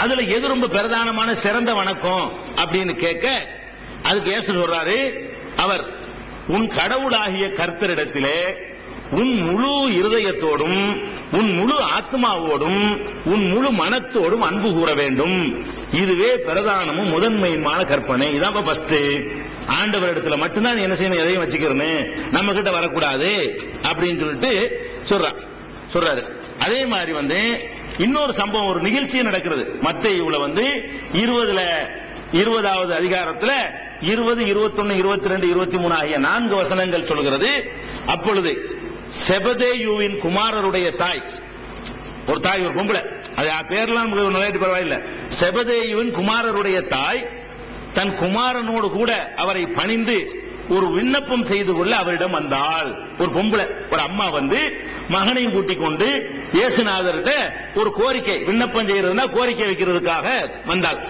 அதுல எது ரொம்ப பிரதானமான சிறந்த வணக்கம் அப்படின்னு கேட்க அதுக்கு ஏசு சொல்றாரு அவர் உன் கடவுளாகிய கர்த்தரிடத்திலே உன் முழு இருதயத்தோடும் உன் முழு ஆத்மாவோடும் உன் முழு மனத்தோடும் அன்பு கூற வேண்டும். இதுவே பிரதானமும் முதன்மையுமான கற்பனை. இதான் ஃபர்ஸ்ட் ஆண்டவர் இடத்துல மட்டும்தான் நீ என்ன செய்யணும் எதையும் வச்சுக்கிறேன்னு நம்ம கிட்ட வரக்கூடாது அப்படின்னு சொல்லிட்டு சொல்றான் சொல்றாரு. அதே மாதிரி வந்து இன்னொரு சம்பவம் ஒரு நிகழ்ச்சியும் நடக்கிறது. மத்திய வந்து இருபதுல இருபதாவது அதிகாரத்துல இருபது இருபத்தொன்னு இருபத்தி ரெண்டு இருபத்தி மூணு ஆகிய நான்கு வசனங்கள் சொல்கிறது. அப்பொழுது செபதேயுவின் குமாரருடைய தாய் ஒரு தாய் ஒரு பொம்பளை. அது ஆ பேர்லாம் பரவாயில்ல. செபதேயுவின் குமாரருடைய தாய் தன் குமாரனோடு கூட அவரை பணிந்து ஒரு விண்ணப்பம் செய்து கொள்ள அவரிடம் வந்தாள். ஒரு பொம்பளை ஒரு அம்மா வந்து மகனையும் கூட்டிக் கொண்டு இயேசுநாதர்கிட்ட ஒரு கோரிக்கை விண்ணப்பம் செய்யறதுன்னா கோரிக்கை வைக்கிறதுக்காக வந்தாள்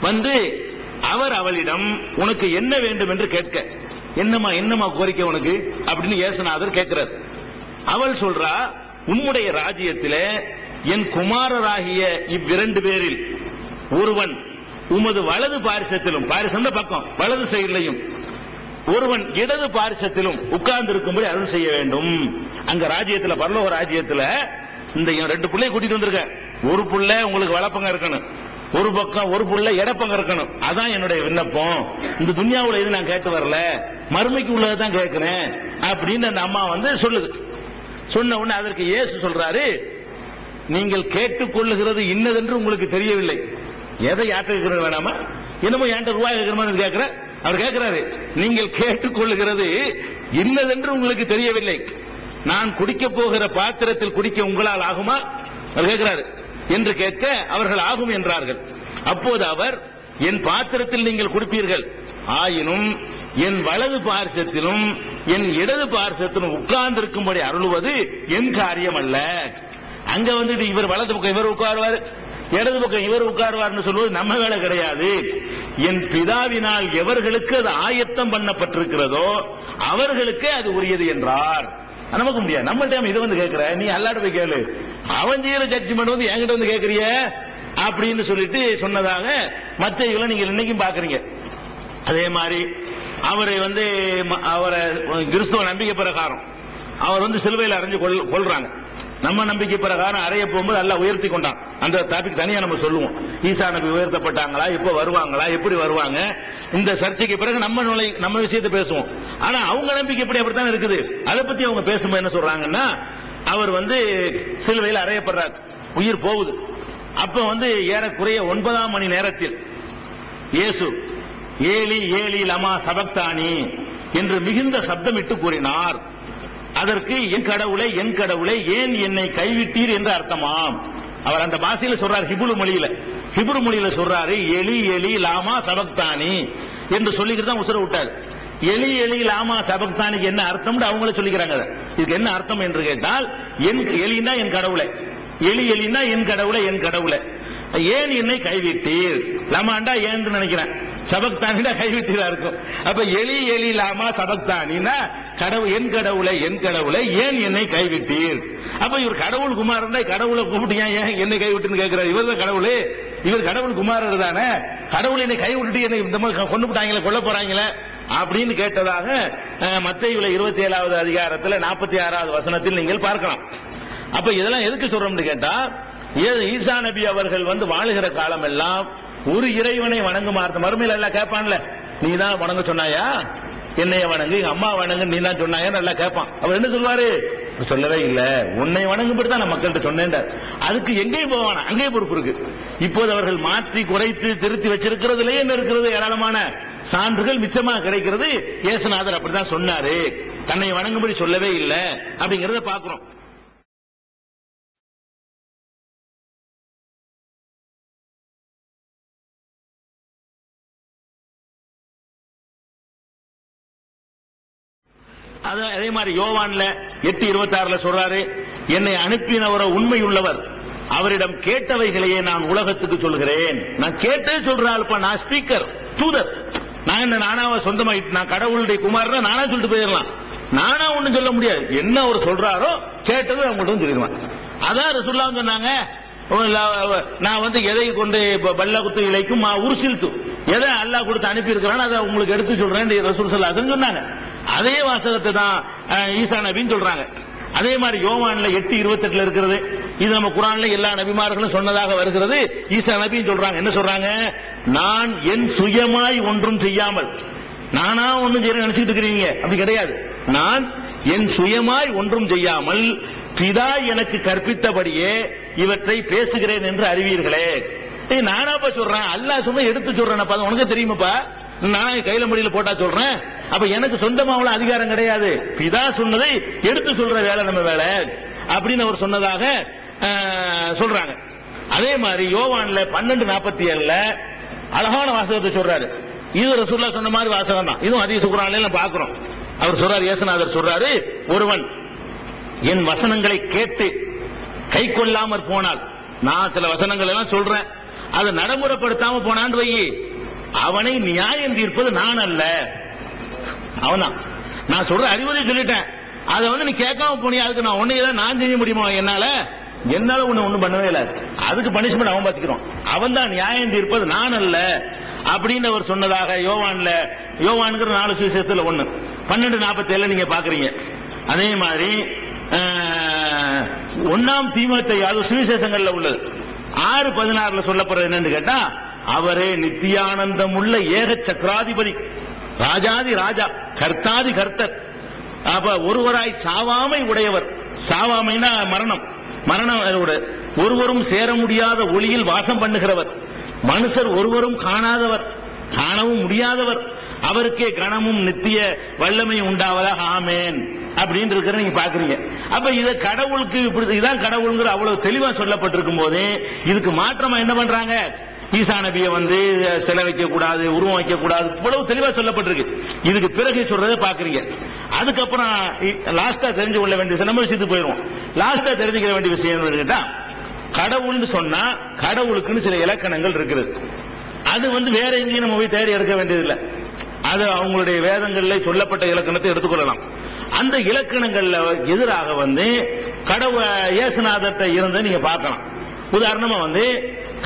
வந்து அவர் அவளிடம் உனக்கு என்ன வேண்டும் என்று கேட்க. என்னம்மா என்னம்மா கோரிக்கை உனக்கு? அப்படின்னு இயேசுநாதர் கேட்கிறார். அவள் சொல்றா உம்முடைய ராஜ்யத்திலே என் குமாரராகிய இவ்விரண்டு பேரில் ஒருவன் உமது வலது பாரிசத்திலும் பாரிசம் பக்கம் வலது சைட்லையும் ஒருவன் இடது பாரிசத்திலும் உட்கார்ந்து இருக்கும்படி அருள் செய்ய வேண்டும். அங்க ராஜ்யத்துல பரலோக ராஜ்யத்துல இந்த ரெண்டு பிள்ளைய கூட்டிட்டு வந்திருக்க. ஒரு புள்ள உங்களுக்கு வளப்பங்க இருக்கணும். ஒரு பக்கம் ஒரு புள்ள இடப்பங்க இருக்கணும். அதான் என்னுடைய விண்ணப்பம். இந்த துன்யாவுல இது நான் கேட்டு வரல? மறுமைக்கு உள்ளதான் கேட்கிறேன். அப்படின்னு அந்த அம்மா வந்து சொல்லுது. சொன்ன உடனே அதற்கு இயேசு சொல்றாரு நீங்கள் கேட்டுக்கொள்ளுகிறது இன்னதென்று உங்களுக்கு தெரியவில்லை. எதை யார்கிட்ட வேணாமா? என்னமோ என்கிட்ட ரூபாய் கேட்கணும்னு கேட்கிற. அவர் கேட்கிறாரு நீங்கள் கேட்டுக்கொள்ளுகிறது இன்னதென்று உங்களுக்கு தெரியவில்லை. நான் குடிக்க போகிற பாத்திரத்தில் குடிக்க உங்களால் ஆகுமா? அவர் கேட்கிறாரு என்று கேட்க அவர்கள் ஆகும் என்றார்கள். அப்போது அவர் என் பாத்திரத்தில் நீங்கள் குடிப்பீர்கள். ஆயினும் என் வலது பார்சத்திலும் என் இடது பார்சத்திலும் உட்கார்ந்திருக்கும்படி அருளுவது என் காரியம் அல்ல. அங்க வந்துட்டு இவர் வலது பக்கம் இவர் உட்காருவார் இடது பக்கம் இவர் உட்காருவார்னு சொல்வது நம்ம வேலை கிடையாது. என் பிதாவினால் எவர்களுக்கு அது ஆயத்தம் பண்ணப்பட்டிருக்கிறதோ அவர்களுக்கே அது உரியது என்றார். நமக்கு முடியாது நம்ம டைம் இதை வந்து கேட்கிற? நீ அல்லாட்ட போய் கேளு. அவன் செய்யற ஜட்ஜ்மெண்ட் வந்து என்கிட்ட வந்து கேட்கறிய? அப்படின்னு சொல்லிட்டு சொன்னதாக மற்ற நீங்க இன்னைக்கும் பாக்குறீங்க அதே மாதிரி அவரை வந்து ம- அவரை கிறிஸ்துவ நம்பிக்கை பிரகாரம். அவர் வந்து சிலுவையில் அரைஞ்சு கொள்றாங்க நம்ம நம்பிக்கை பிரகாரம் அறைய போகும்போது எல்லாம் உயர்த்தி கொண்டான். அந்த டாபிக் தனியா நம்ம சொல்லுவோம். ஈசா நபி உயர்த்தப்பட்டாங்களா? எப்ப வருவாங்களா? எப்படி வருவாங்க? இந்த சர்ச்சைக்கு பிறகு நம்ம நுழை நம்ம விஷயத்தை பேசுவோம். ஆனா அவங்க நம்பிக்கை எப்படி அப்படித்தான் இருக்குது? அதை பத்தி அவங்க பேசும்போது என்ன சொல்றாங்கன்னா அவர் வந்து சிலுவையில் அறையப்படுறார். உயிர் போகுது. அப்ப வந்து ஏறக்குறைய ஒன்பதாம் மணி நேரத்தில் இயேசு ஏலி ஏலி லமா சபக்தானி என்று மிகுந்த சப்தமிட்டு கூறினார். அதற்கு என் கடவுளை என் கடவுளை ஏன் என்னை கைவிட்டீர்? என்று அர்த்தமாம். அவர் அந்த பாஷையில சொல்றார் ஹிபுரு மொழியில. ஹிபுரு மொழியில சொல்றாரு எலி எலி லாமா சபக்தானி என்று சொல்லிக்கிட்டு தான் உசுர விட்டார். எலி எலி லாமா சபக்தானிக்கு என்ன அர்த்தம் அவங்களே சொல்லிக்கிறாங்க இதுக்கு என்ன அர்த்தம் என்று கேட்டால் என் எலினா என் கடவுளை. எலி எலினா என் கடவுளை என் கடவுளை. ஏன் என்னை கைவிட்டீர்? லமாண்டா ஏன் நினைக்கிறேன். சபக்தானினா கைவிட்டதா இருக்கும். அப்ப எலி எலி லாமா சபக்தானினா கடவுள் என் கடவுளை என் கடவுளை ஏன் என்னை கைவிட்டீர்? அப்ப இவர் கடவுள் குமாரன் கடவுளை கூப்பிட்டு ஏன் என்னை கைவிட்டுன்னு கேட்கிறார் இவர் தான் கடவுளே. இவர் கடவுள் குமாரர் தானே. கடவுள் என்னை கைவிட்டுட்டு என்னை இந்த மாதிரி கொண்டு போட்டாங்களே கொல்ல போறாங்களே அப்படின்னு கேட்டதாக மத்திய இருபத்தி ஏழாவது அதிகாரத்துல நாற்பத்தி ஆறாவது வசனத்தில் நீங்கள் பார்க்கலாம். அப்ப இதெல்லாம் எதுக்கு சொல்றோம்னு கேட்டா ஏ- ஈசா நபி அவர்கள் வந்து வாழுகிற காலம் எல்லாம் ஒரு இறைவனை வணங்குமாறு மறுமையில எல்லாம் கேட்பான்ல. நீ தான் வணங்க சொன்னாயா? என்னைய வணங்கு எங்க அம்மா வணங்கு நீ தான் சொன்னாயா? நல்லா கேட்பான். அவர் என்ன சொல்வாரு சொல்லவே இல்ல. உன்னை வணங்கும்படி தான் நான் மக்கள்கிட்ட சொன்னேன் அதுக்கு எங்கேயும் போவானா? அங்கேயும் பொறுப்பு இருக்கு. இப்போது அவர்கள் மாற்றி குறைத்து திருத்தி வச்சிருக்கிறதுலயே என்ன இருக்கிறது? ஏராளமான சான்றுகள் மிச்சமா கிடைக்கிறது. இயேசுநாதர் அப்படிதான் சொன்னாரு. தன்னை வணங்கும்படி சொல்லவே இல்லை. அப்படிங்கறத பாக்குறோம் அது அதே மாதிரி யோவான்ல எட்டு இருபத்தி ஆறுல சொல்றாரு என்னை அனுப்பினவர உண்மை உள்ளவர் அவரிடம் கேட்டவைகளையே நான் உலகத்துக்கு சொல்கிறேன் நான் கேட்டே சொல்றாள்ப்பா நான் ஸ்பீக்கர் தூதர். நான் என்ன நானாவ சொந்தமா நான் கடவுளுடைய குமாரனா நானா சொல்லிட்டு போயிடலாம். நானா ஒண்ணும் சொல்ல முடியாது. என்ன அவர் சொல்றாரோ கேட்டது அவங்கள்ட்ட சொல்லிடுவான் அதான் ரசுல்லாம் சொன்னாங்க நான் வந்து எதை கொண்டு ப- பல்லகுத்து இலைக்கும் மா எதை அல்லாஹ் கொடுத்து அனுப்பி இருக்கிறான் அதை உங்களுக்கு எடுத்து சொல்றேன். ரசூல் சல்லாசன் சொன்னாங்க. அதே வாசகத்தை தான் ஈசா நபின்னு சொல்றாங்க. அதே மாதிரி யோவான்ல எட்டு இருபத்தெட்டுல இருக்கிறது. இது நம்ம குரான்ல எல்லா நபிமார்களும் சொன்னதாக வருகிறது. ஈசா நபின்னு சொல்றாங்க. என்ன சொல்றாங்க? நான் என் சுயமாய் ஒன்றும் செய்யாமல். நானா ஒன்றும் செய்ய நினைச்சிட்டு இருக்கிறீங்க. அப்படி கிடையாது. நான் என் சுயமாய் ஒன்றும் செய்யாமல் பிதா எனக்கு கற்பித்தபடியே இவற்றை பேசுகிறேன் என்று அறிவீர்களே. நானாப்பா சொல்றேன். அல்லாஹ் சும்மா எடுத்து சொல்றேன். உனக்கு தெரியுமாப்பா? நான் கையில முடியல போட்டா சொல்றேன். அப்ப எனக்கு சொந்தமா அவ்வளவு அதிகாரம் கிடையாது. பிதா சொன்னதை எடுத்து சொல்ற வேலை நம்ம வேலை. அப்படின்னு அவர் சொன்னதாக சொல்றாங்க. அதே மாதிரி யோவான்ல பன்னெண்டு நாற்பத்தி ஏழுல அழகான வாசகத்தை சொல்றாரு. இது ரசூல்லா சொன்ன மாதிரி வாசகம் தான். இதுவும் அதிக சுக்குறான பாக்குறோம் அவர் சொல்றாரு இயேசுநாதர் சொல்றாரு ஒருவன் என் வசனங்களை கேட்டு கை கொள்ளாமற் போனால் நான் சில வசனங்கள் எல்லாம் சொல்றேன். அதை நடைமுறைப்படுத்தாம போனான்னு வை அவனை நியாயம் தீர்ப்பது நான் அல்ல. அவன்தான் நான் சொல்ற அறிவுரை சொல்லிட்டேன். அதை வந்து நீ கேட்காம போனியா அதுக்கு நான் ஒன்னே நான் செய்ய முடியுமா என்னால? என்னால ஒண்ணு ஒண்ணும் பண்ணவே இல்லை. அதுக்கு பனிஷ்மெண்ட் அவன் பாத்துக்கிறான். அவன் தான் நியாயம் தீர்ப்பது நான் அல்ல. அப்படின்னு அவர் சொன்னதாக யோவான்ல யோவான்கிற நாலு சுவிசேஷத்துல ஒண்ணு. பன்னெண்டு நாற்பத்தி ஏழு நீங்க பாக்குறீங்க. அதே மாதிரி ஒன்னாம் தீமத்தை அது சுவிசேஷங்கள்ல உள்ளது. ஆறு பதினாறுல சொல்லப்படுறது என்னன்னு கேட்டா அவரே நித்தியானந்தம் உள்ள ஏக சக்கராதிபதி ராஜாதி ராஜா கர்த்தாதி கர்த்தர். அப்ப ஒருவராய் சாவாமை உடையவர். சாவாமைனா மரணம். மரணம் ஒருவரும் சேர முடியாத ஒளியில் வாசம் பண்ணுகிறவர். மனுஷர் ஒருவரும் காணாதவர். காணவும் முடியாதவர். அவருக்கே கணமும் நித்திய வல்லமை உண்டாவதாக ஆமேன். அப்படின்னு இருக்கிற நீங்க பாக்குறீங்க அப்ப இத கடவுளுக்கு இப்படி இதான் கடவுளுங்கிற அவ்வளவு தெளிவா சொல்லப்பட்டிருக்கும் போது இதுக்கு மாற்றமா என்ன பண்றாங்க? ஈசா நபியை வந்து சிலை வைக்க கூடாது உருவம் வைக்க கூடாது இவ்வளவு தெளிவா சொல்லப்பட்டிருக்கு. இதுக்கு பிறகு சொல்றதை பாக்குறீங்க அதுக்கப்புறம் லாஸ்டா தெரிஞ்சு கொள்ள வேண்டிய விஷயம் நம்ம விஷயத்துக்கு போயிடுவோம். லாஸ்டா தெரிஞ்சுக்க வேண்டிய விஷயம் என்னன்னு கேட்டா கடவுள்னு சொன்னா கடவுளுக்குன்னு சில இலக்கணங்கள் இருக்குது. அது வந்து வேற எங்கேயும் நம்ம போய் தேடி எடுக்க வேண்டியதில்லை. அது அவங்களுடைய வேதங்கள்ல சொல்லப்பட்ட இலக்கணத்தை எடுத்துக்கொள்ளலாம். அந்த இலக்கணங்கள்ல எதிராக வந்து கடவுள் இயேசுநாதத்தை இருந்து நீங்க பார்க்கலாம். உதாரணமா வந்து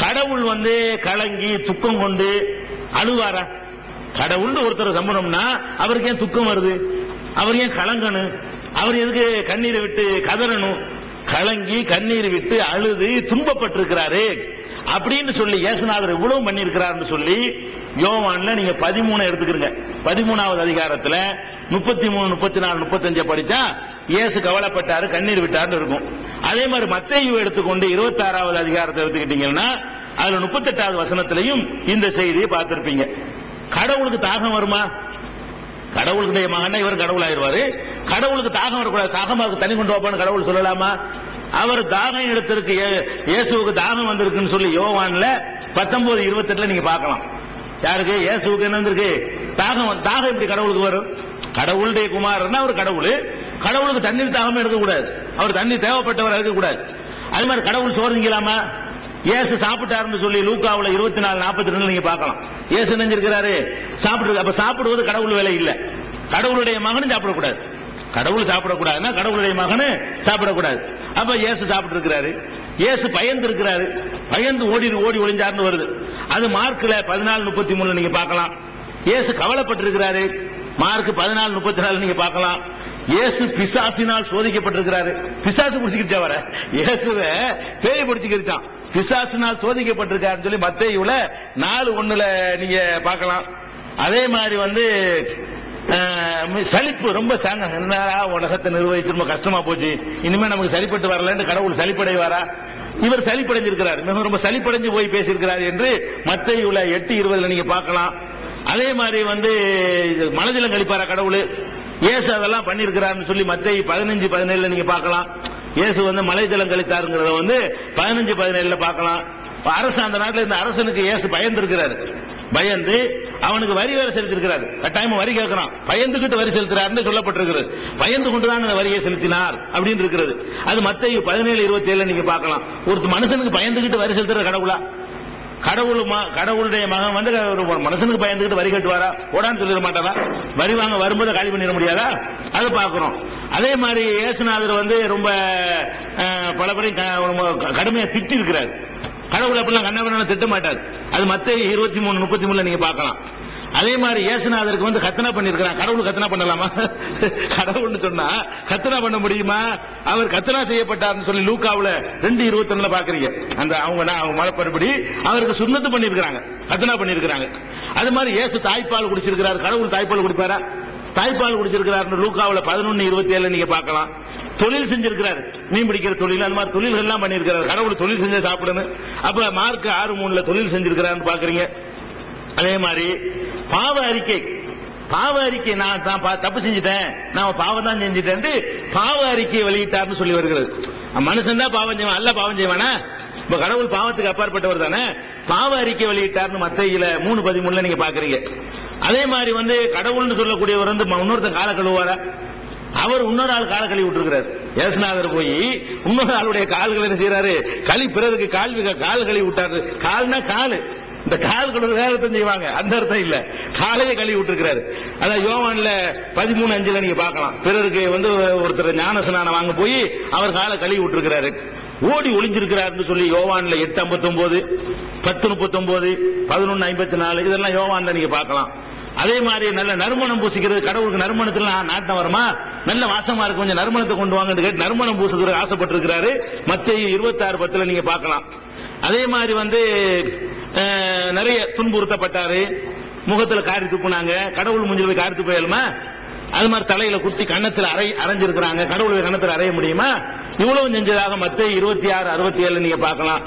கடவுள் வந்து கலங்கி துக்கம் கொண்டு அழுவாரா? கடவுள்னு ஒருத்தர் சம்பளம்னா அவருக்கு ஏன் துக்கம் வருது? அவர் ஏன் கலங்கணும்? அவர் எதுக்கு கண்ணீரை விட்டு கதறணும்? கலங்கி கண்ணீர் விட்டு அழுது துன்பப்பட்டிருக்கிறாரு. அப்படின்னு சொல்லி இயேசுநாதர் இவ்வளவு பண்ணியிருக்கிறார்னு சொல்லி யோவான்ல நீங்க பதிமூணு எடுத்துக்கிறீங்க பதிமூணாவது அதிகாரத்துல முப்பத்தி மூணு முப்பத்தி நாலு முப்பத்தஞ்ச படிச்சா இயேசு கவலைப்பட்டாரு கண்ணீர் விட்டாருன்னு இருக்கும். அதே மாதிரி மத்தையும் எடுத்துக்கொண்டு இருபத்தாறாவது அதிகாரத்தை எடுத்துக்கிட்டீங்கன்னா அதுல முப்பத்தெட்டாவது வசனத்திலையும் இந்த செய்தியை பார்த்திருப்பீங்க. கடவுளுக்கு தாகம் வருமா? கடவுளுடைய மகனா இவர் கடவுள் ஆயிருவாரு கடவுளுக்கு தாகம் வரக்கூடாது. தாகமாக தனி கொண்டு வைப்பான்னு கடவுள் சொல்லலாமா? அவர் தாகம் எடுத்திருக்கு. ஏ- இயேசுவுக்கு தாகம் வந்திருக்குன்னு சொல்லி யோவான்ல பத்தொன்பது இருபத்தெட்டுல நீங்க பார்க்கலாம். யாருக்கு? இயேசுவுக்கு என்ன வந்திருக்கு? தாகம் தாகம் எப்படி கடவுளுக்கு வரும்? கடவுளுடைய குமாரன்னா அவர் கடவுள்? கடவுளுக்கு தண்ணீர் தாகமே இருக்கக்கூடாது அவர் தண்ணி தேவைப்பட்டவர் இருக்கக்கூடாது. அது மாதிரி கடவுள் சோறு இயேசு சாப்பிட்டாருன்னு சொல்லி லூக்காவில் இருபத்தி நாலு நாற்பத்தி ரெண்டு நீங்க பார்க்கலாம். இயேசு நினைஞ்சிருக்கிறாரு சாப்பிட்டு அப்ப சாப்பிடுவது கடவுள் வேலை இல்ல. கடவுளுடைய மகனும் சாப்பிடக்கூடாது. கடவுள் சாப்பிடக்கூடாதுன்னா கடவுளுடைய மகனு சாப்பிடக்கூடாது. அப்ப இயேசு சாப்பிட்டு இருக்கிறாரு இயேசு பயந்து இருக்கிறாரு. பயந்து ஓடி ஓடி ஒளிஞ்சாருன்னு வருது. அது மார்க்ல பதினாலு முப்பத்தி மூணு நீங்க பார்க்கலாம். இயேசு கவலைப்பட்டிருக்கிறாரு. மார்க் பதினாலு முப்பத்தி நாலு நீங்க பார்க்கலாம். இயேசு பிசாசினால் சோதிக்கப்பட்டிருக்கிறாரு. பிசாசு பிடிச்சிக்கிச்சா வர. இயேசுவை பேய் பிடிச்சிக்கிட்டான். பிசாசினால் சோதிக்கப்பட்டிருக்காருன்னு சொல்லி மத்தையுல நாலு ஒண்ணுல நீங்க பார்க்கலாம். அதே மாதிரி வந்து சலிப்பு ரொம்ப சாங்க. உலகத்தை நிர்வகிச்சு ரொம்ப கஷ்டமா போச்சு. இனிமே நமக்கு சரிப்பட்டு வரலன்னு கடவுள் சலிப்படைவாரா? இவர் சளிப்படைஞ்சிருக்கிறார் மிக ரொம்ப சளிப்படைஞ்சு போய் பேசியிருக்கிறார் என்று மத்தையுல எட்டு இருபதுல நீங்க பார்க்கலாம். அதே மாதிரி வந்து இது மனதிலும் கழிப்பாரா கடவுள்? இயேசு அதெல்லாம் பண்ணியிருக்கிறாருன்னு சொல்லி மத்தை பதினஞ்சு பதினேழுல நீங்க பார்க்கலாம். இயேசு வந்து மலை ஜலம் கழித்தாருங்கிறத வந்து பதினஞ்சு பதினேழுல பார்க்கலாம். அரசு அந்த நாட்டில் இந்த அரசனுக்கு ஏசு பயந்து பயந்து அவனுக்கு வரி வேற செலுத்திருக்கிறார். கட்டாயமா வரி கேட்கிறான். பயந்துகிட்டு வரி செலுத்துறாருன்னு சொல்லப்பட்டிருக்கிறது. பயந்து கொண்டுதான் அந்த வரியை செலுத்தினார் அப்படின்னு இருக்கிறது. அது மத்திய பதினேழு இருபத்தி ஏழு நீங்க பார்க்கலாம். ஒரு மனுஷனுக்கு பயந்துகிட்டு வரி செலுத்துற கடவுளா? கடவுள் கடவுளுடைய மகன் வந்து ஒரு மனுஷனுக்கு பயந்துகிட்டு வரி கட்டுவாரா? ஓடான்னு சொல்லிட மாட்டாரா? வரி வாங்க வரும்போது காலி பண்ணிட முடியாதா? அதை பார்க்கிறோம். அதே மாதிரி இயேசுநாதர் வந்து ரொம்ப அஹ், பல பேரையும் க- கடுமையா திட்டி இருக்கிறார் கடவுள் அப்படிலாம் கண்ணாபண்ண திட்ட மாட்டார். அது மத்த இருபத்தி மூணு முப்பத்தி மூணுல நீங்க பார்க்கலாம். அதே மாதிரி இயேசுநாதருக்கு வந்து கத்தனா பண்ணிருக்கிறான் கடவுள் கத்தனா பண்ணலாமா? கடவுள்னு சொன்னா கத்தனா பண்ண முடியுமா? அவர் கத்தனா செய்யப்பட்டார்னு சொல்லி லூக்காவுல ரெண்டு இருபத்தொன்னுல பாக்குறீங்க அந்த அவங்க அவங்க மலைப்படிப்படி அவருக்கு சுண்ணத்து பண்ணிருக்கிறாங்க கத்தனா பண்ணிருக்கிறாங்க அது மாதிரி இயேசு தாய்ப்பால் குடிச்சிருக்கிறார். கடவுள் தாய்ப்பால் குடிப்பாரா? தாய்ப்பால் குடிச்சிருக்கிறார் லூக்காவில் பதினொன்னு இருபத்தி ஏழு நீங்க பார்க்கலாம். தொழில் செஞ்சிருக்கிறார். மீன் பிடிக்கிற தொழில் அந்த மாதிரி தொழில்கள் எல்லாம் பண்ணியிருக்கிறார். கடவுள் தொழில் செஞ்சு சாப்பிடணும். அப்ப மார்க் ஆறு மூணுல தொழில் செஞ்சிருக்கிறான்னு பாக்குறீங்க அதே மாதிரி பாவ அறிக்கை. பாவ அறிக்கை நான் தான் பா- தப்பு செஞ்சுட்டேன். நான் பாவம் தான் செஞ்சுட்டேன் பாவ அறிக்கையை வெளியிட்டார்னு சொல்லி வருகிறது. மனுஷன் தான் பாவம் செய்வான் அல்ல பாவம் செய்வானா? இப்ப கடவுள் பாவத்துக்கு அப்பாற்பட்டவர் தானே? பாவ அறிக்கை வெளியிட்டார்னு மத்தையில மூணு பதிமூணுல நீங்க பாக்குறீங்க அதே மாதிரி வந்து கடவுள்னு சொல்லக்கூடியவர் வந்து இன்னொருத்த இன்னொருத்தன் கால கழுவார அவர் இன்னொரு ஆள் கால கழுவி விட்டுருக்கிறார். ஏசுநாதர் போய் இன்னொரு ஆளுடைய கால்களை என்ன செய்யறாரு களி பிறருக்கு கால் கால் கழுவி விட்டாரு. கால்னா காலு. இந்த கால் கழுவு வேற அர்த்தம் செய்வாங்க. அந்த அர்த்தம் இல்ல. காலையே கழுவி விட்டுருக்கிறாரு. அதான் யோவான்ல பதிமூணு அஞ்சுல நீங்க பார்க்கலாம். பிறருக்கு வந்து ஒருத்தர் ஞான ஸ்நானம் வாங்க போய் அவர் காலை கழுவி விட்டுருக்கிறாரு. ஓடி ஒளிஞ்சிருக்கிறாருன்னு சொல்லி யோவான்ல எட்டு ஐம்பத்தி பத்து முப்பத்தி பதினொன்னு ஐம்பத்தி நாலு இதெல்லாம் யோவான்ல நீங்க பார்க்கலாம். அதே மாதிரி நல்ல நறுமணம் பூசிக்கிறது கடவுளுக்கு நறுமணத்துல நாட்டம் வருமா? நல்ல வாசமா இருக்கு கொஞ்சம் நறுமணத்தை கொண்டு வாங்க கேட்டு நறுமணம் பூசுகிறது ஆசைப்பட்டிருக்கிறாரு. மத்திய இருபத்தி ஆறு பத்துல நீங்க பார்க்கலாம். அதே மாதிரி வந்து நிறைய துன்புறுத்தப்பட்டாரு. முகத்துல காரி துப்புனாங்க. கடவுள் முஞ்சில் போய் காரி துப்பயலுமா அது மாதிரி தலையில குத்தி கண்ணத்துல அரை அரைஞ்சிருக்கிறாங்க. கடவுளுடைய கண்ணத்துல அறைய முடியுமா? இவ்வளவு செஞ்சதாக மத்த இருபத்தி ஆறு அறுபத்தி ஏழு நீங்க பார்க்கலாம்.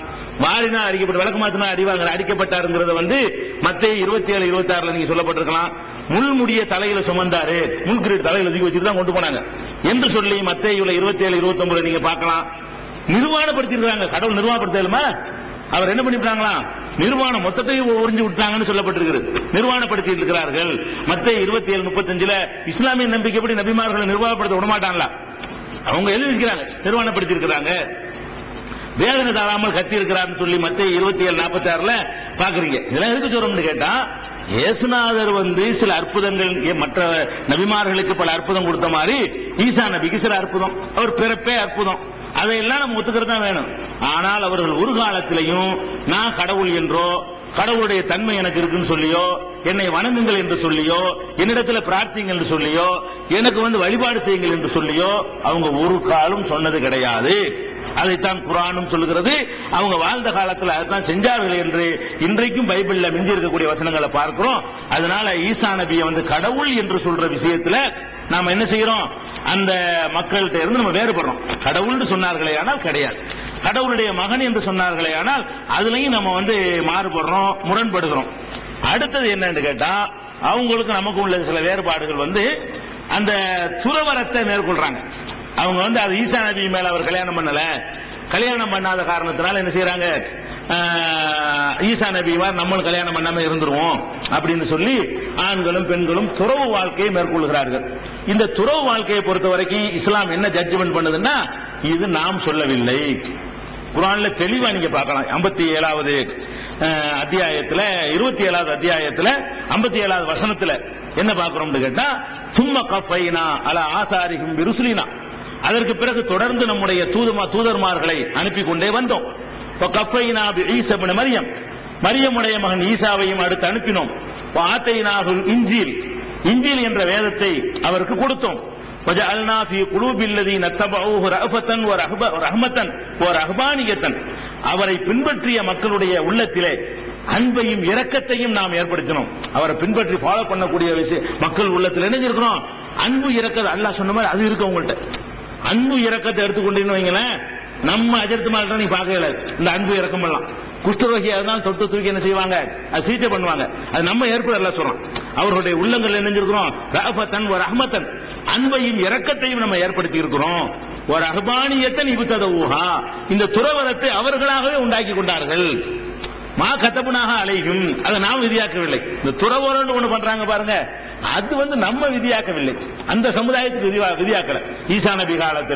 மாறினா அடிக்கப்பட்ட விளக்கு மாத்தினா அறிவாங்க அடிக்கப்பட்டாருங்கிறத வந்து மத்திய இருபத்தி ஏழு இருபத்தி ஆறுல நீங்க சொல்லப்பட்டிருக்கலாம். முள்முடிய தலையில சுமந்தாரு. முள்கிரீட் தலையில தூக்கி வச்சுட்டு தான் கொண்டு போனாங்க. என்று சொல்லி மத்த இருபத்தி ஏழு இருபத்தி ஒன்பதுல நீங்க பார்க்கலாம். நிர்வாணப்படுத்திருக்காங்க கடவுள் நிர்வாணப்படுத்தலுமா அவர் என்ன பண்ணிவிட்டாங்களாம் நிர்வாணம் மொத்தத்தையும் உறிஞ்சு விட்டாங்கன்னு சொல்லப்பட்டிருக்கிறது நிர்வாணப்படுத்தி இருக்கிறார்கள். மத்த இருபத்தி ஏழு முப்பத்தஞ்சுல இஸ்லாமிய நம்பிக்கைப்படி நபிமார்களை நிர்வாகப்படுத்த விடமாட்டாங்களா? அவங்க எழுதி இருக்கிறாங்க நிர்வாணப்படுத்தி இருக்கிறாங்க வேதனை தாழாமல் கத்தி இருக்கிறார்னு சொல்லி மத்த இருபத்தி ஏழு நாற்பத்தி ஆறுல பாக்குறீங்க இதெல்லாம் எதுக்கு சொல்றோம்னு கேட்டா இயேசுநாதர் வந்து சில அற்புதங்கள் மற்ற நபிமார்களுக்கு பல அற்புதம் கொடுத்த மாதிரி ஈசா நபிக்கு சில அற்புதம். அவர் பிறப்பே அற்புதம். அதையெல்லாம் நம்ம ஒத்துக்கிறது தான் வேணும். ஆனால் அவர்கள் ஒரு காலத்திலையும் நான் கடவுள் என்றோ கடவுளுடைய தன்மை எனக்கு இருக்குன்னு சொல்லியோ என்னை வணங்குங்கள் என்று சொல்லியோ என்னிடத்துல பிரார்த்திங்கள் என்று சொல்லியோ எனக்கு வந்து வழிபாடு செய்யுங்கள் என்று சொல்லியோ அவங்க ஒரு காலம் சொன்னது கிடையாது. அதைத்தான் குரானும் சொல்லுகிறது. அவங்க வாழ்ந்த காலத்தில் அதைத்தான் செஞ்சார்கள் என்று இன்றைக்கும் பைபிள்ல மிஞ்சி இருக்கக்கூடிய வசனங்களை பார்க்கிறோம். அதனால ஈசா நபியை வந்து கடவுள் என்று சொல்ற விஷயத்துல நாம என்ன செய்யறோம்? அந்த மக்கள்கிட்ட இருந்து நம்ம வேறுபடுறோம். கடவுள்னு சொன்னார்களே ஆனால் கிடையாது. கடவுளுடைய மகன் என்று சொன்னார்களே ஆனால் அதுலயும் நம்ம வந்து மாறுபடுறோம் முரண்படுகிறோம். அடுத்தது என்னன்னு கேட்டா அவங்களுக்கு நமக்கு உள்ள சில வேறுபாடுகள் வந்து அந்த துறவரத்தை மேற்கொள்றாங்க. அவங்க வந்து அது ஈசா நபி மேல அவர் கல்யாணம் பண்ணல. கல்யாணம் பண்ணாத காரணத்தினால என்ன செய்யறாங்க ஆஹ், ஈசா நபி நம்மளும் கல்யாணம் பண்ணாம இருந்துருவோம் அப்படின்னு சொல்லி ஆண்களும் பெண்களும் துறவு வாழ்க்கையை மேற்கொள்கிறார்கள். இந்த துறவு வாழ்க்கையை பொறுத்த வரைக்கும் இஸ்லாம் என்ன ஜட்ஜ்மெண்ட் பண்ணுதுன்னா இது நாம் சொல்லவில்லை. குரான்ல தெளிவா நீங்க பார்க்கலாம். ஐம்பத்தி ஏழாவது அத்தியாயத்துல இருபத்தி ஏழாவது அத்தியாயத்துல ஐம்பத்தி ஏழாவது வசனத்துல என்ன பார்க்கிறோம்னு கேட்டா சும்மா கஃபைனா அல ஆசாரிகும் விருசுலினா அதற்கு பிறகு தொடர்ந்து நம்முடைய தூதுமா தூதர்மார்களை அனுப்பி கொண்டே வந்தோம். இப்ப கஃபைனா ஈசபின மரியம். மரியமுடைய மகன் ஈசாவையும் அடுத்து அனுப்பினோம். ஆத்தைனாகுல் இஞ்சில் இஞ்சில் என்ற வேதத்தை அவருக்கு கொடுத்தோம். وجعلنا في قلوب الذين اتبعوه رأفة ورهبة ورحمة ورهبانية அவரை பின்பற்றிய மக்களுடைய உள்ளத்திலே அன்பையும் இரக்கத்தையும் நாம் ஏற்படுத்தினோம் அவரை பின்பற்றி ஃபாலோ பண்ணக்கூடிய விஷயம் மக்கள் உள்ளத்தில் என்ன இருக்கிறோம் அன்பு இரக்கத்தை அல்லாஹ் சொன்ன மாதிரி அது இருக்கு உங்கள்ட்ட அன்பு இரக்கத்தை எடுத்துக்கொண்டீங்கன்னு வைங்களேன் நம்ம அஜர்த்து மாதிரி நீ பார்க்கல இந்த அன்பு இரக்கம் எல்லாம் குஷ்டரோகியா இருந்தாலும் தொட்டு தூக்கி என்ன செய்வாங்க அது சிகிச்சை பண்ணுவாங்க அது நம்ம ஏற்படல சொல்றோம் அவர்களுடைய உள்ளங்கள் நினைஞ்சிருக்கிறோம் ரஹபத்தன் ஒரு அஹமத்தன் அன்பையும் இரக்கத்தையும் நம்ம ஏற்படுத்தி இருக்கிறோம். ஒரு அகபானியத்தன் இபுத்தத ஊஹா இந்த துறவரத்தை அவர்களாகவே உண்டாக்கி கொண்டார்கள். மா கத்தப்புனாக அலையும் அதை நாம் விதியாக்கவில்லை. இந்த துறவரம் ஒண்ணு பண்றாங்க பாருங்க. அது வந்து நம்ம விதியாக்கவில்லை. அந்த சமுதாயத்துக்கு விதியாக்கல. ஈசா நபி காலத்தில்